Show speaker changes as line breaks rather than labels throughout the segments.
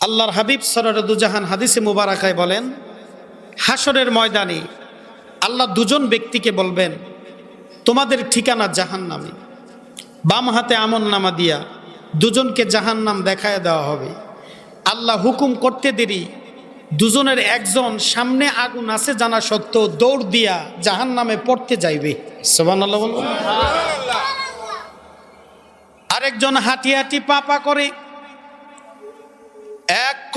আল্লাহর হাবিব সরদুজাহান হাদিসে মুবারাকায় বলেন হাসরের ময়দানে আল্লাহ দুজন ব্যক্তিকে বলবেন তোমাদের ঠিকানা জাহান নামে বাম হাতে আমন নামা দিয়া দুজনকে জাহান নাম দেখায় দেওয়া হবে। আল্লাহ হুকুম করতে দেরি দুজনের একজন সামনে আগুন আছে জানা সত্ত্বেও দৌড় দিয়া জাহান নামে পড়তে যাইবে। সোবান আল্লাহ আরেকজন হাঁটি হাঁটি পাপা করে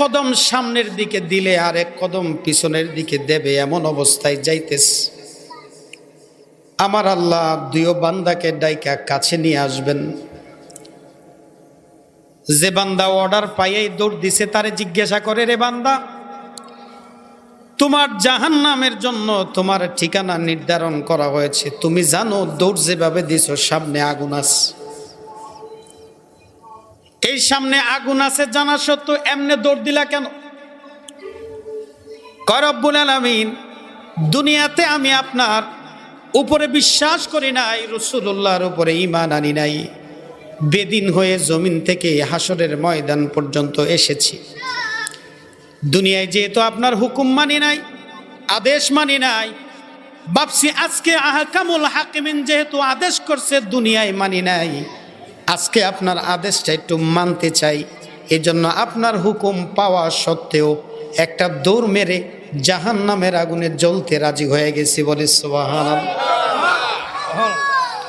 কদম সামনের দিকে দিলে আর এক কদম পিছনের দিকে দেবে এমন অবস্থায় যাইতেস আমার আল্লাহ দুই বান্দাকে ডাইকা কাছে নিয়ে আসবেন। যে বান্দা অর্ডার পাইয়াই দৌড় দিছে, তারে জিজ্ঞাসা করে, রে বান্দা, তোমার জাহান নামের জন্য তোমার ঠিকানা নির্ধারণ করা হয়েছে। তুমি জানো দৌড় যেভাবে দিছ, সামনে আগুন আছে। এই সামনে আগুন আছে, জানা সত্ত্বেও এমনে দৌড় দিলা কেন? করব্বুল আলমিন, দুনিয়াতে আমি আপনার উপরে বিশ্বাস করি নাই রসুল্লাহর উপরে ইমান আনি নাই। বেদিন হয়ে জমিন থেকে হাসরের ময়দান পর্যন্ত এসেছি। দুনিয়ায় যেহেতু আপনার হুকুম মানি নাই, আদেশ মানি নাই বাপসি আজকে আহকামুল হাকিমিন যেহেতু আদেশ করছে, দুনিয়ায় মানি নাই। আজকে আপনার আদেশটা একটু মানতে চাই। এজন্য আপনার হুকুম পাওয়া সত্ত্বেও একটা দৌড় মেরে জাহান নামের আগুনে জ্বলতে রাজি হয়ে গেছি বলে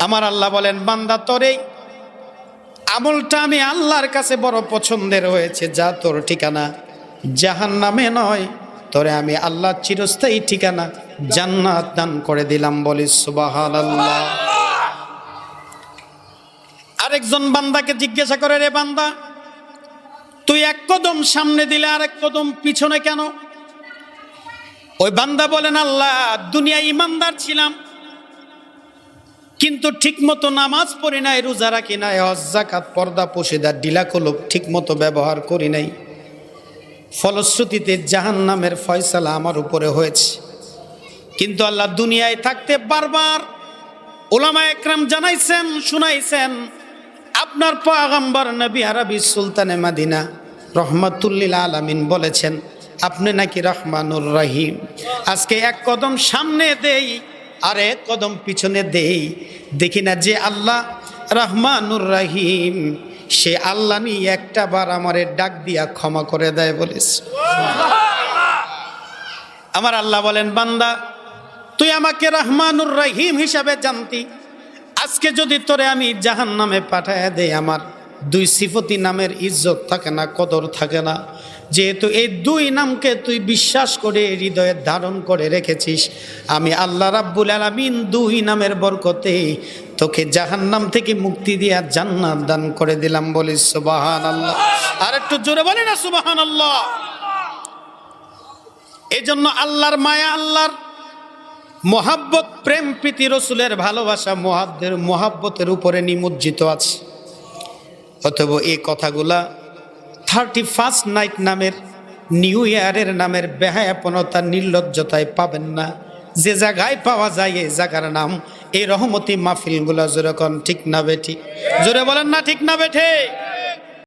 আমার আল্লাহ বলেন, বান্দা তোরে, আমলটা আমি আল্লাহর কাছে বড় পছন্দের হয়েছে, যা তোর ঠিকানা। জাহান নামে নয়, তরে আমি আল্লাহ চিরস্থায়ী ঠিকানা জান্নাত দান করে দিলাম বলি সুবাহান আল্লাহ আরেকজন বান্দাকে জিজ্ঞাসা করে, রে বান্দা, তুই এক কদম সামনে দিলে আর এক কদম পিছনে কেন? ওই বান্দা বলেন, আল্লাহ, দুনিয়া ইমানদার ছিলাম, কিন্তু ঠিক মতো নামাজ পড়ি নাই, রোজা রাখি নাই হজ্জাকাত পর্দা পোষেদার ডিলা কলব ঠিক মতো ব্যবহার করি নাই। ফলশ্রুতিতে জাহান নামের ফয়সালা আমার উপরে হয়েছে। কিন্তু আল্লাহ দুনিয়ায় থাকতে বারবার ওলামা একরাম জানাইছেন, শুনাইছেন আপনার পাগাম্বর নবী আরবি সুলতানে মাদিনা রহমাতুল্লিল আলামিন বলেছেন, আপনি নাকি রহমানুর রহিম। আজকে এক কদম সামনে দেই, আর এক কদম পিছনে দেই। দেখি না যে আল্লাহ রহমানুর রহিম। সে আল্লাহ নিয়ে একটা বার আমারে ডাক দিয়া ক্ষমা করে দেয় বলিস আমার আল্লাহ বলেন, বান্দা, তুই আমাকে রহমানুর রহিম হিসাবে জানতি। আজকে যদি তোরে আমি জাহান নামে পাঠায় দেই, আমার দুই সিফতি নামের ইজ্জত থাকে না, কদর থাকে না। যেহেতু এই দুই নামকে তুই বিশ্বাস করে, হৃদয়ে ধারণ করে রেখেছিস, আমি আল্লাহ রাব্বুল আলমিন দুই নামের বরকতে তোকে জাহান নাম থেকে মুক্তি দিয়া জান্নাত দান করে দিলাম বলি সুবাহান আল্লাহ আর একটু জোরে বলি না সুবাহান আল্লাহ এই জন্য আল্লাহর মায়া, আল্লাহর মোহাব্বত, প্রেম, প্রীতি, রসুলের ভালোবাসা, মহাব্দের, মোহাব্বতের উপরে নিমজ্জিত আছে। অথবা এই কথাগুলা থার্টি ফার্স্ট নাইট নামের নিউ ইয়ারের নামের বেহায়াপনতা নির্লজ্জতায় পাবেন না। যে জায়গায় পাওয়া যায় এই জায়গার নাম, এই রহমতি মাহফিলগুলা যেরকম ঠিক না বেঠি জোরে বলেন না, ঠিক না বেঠে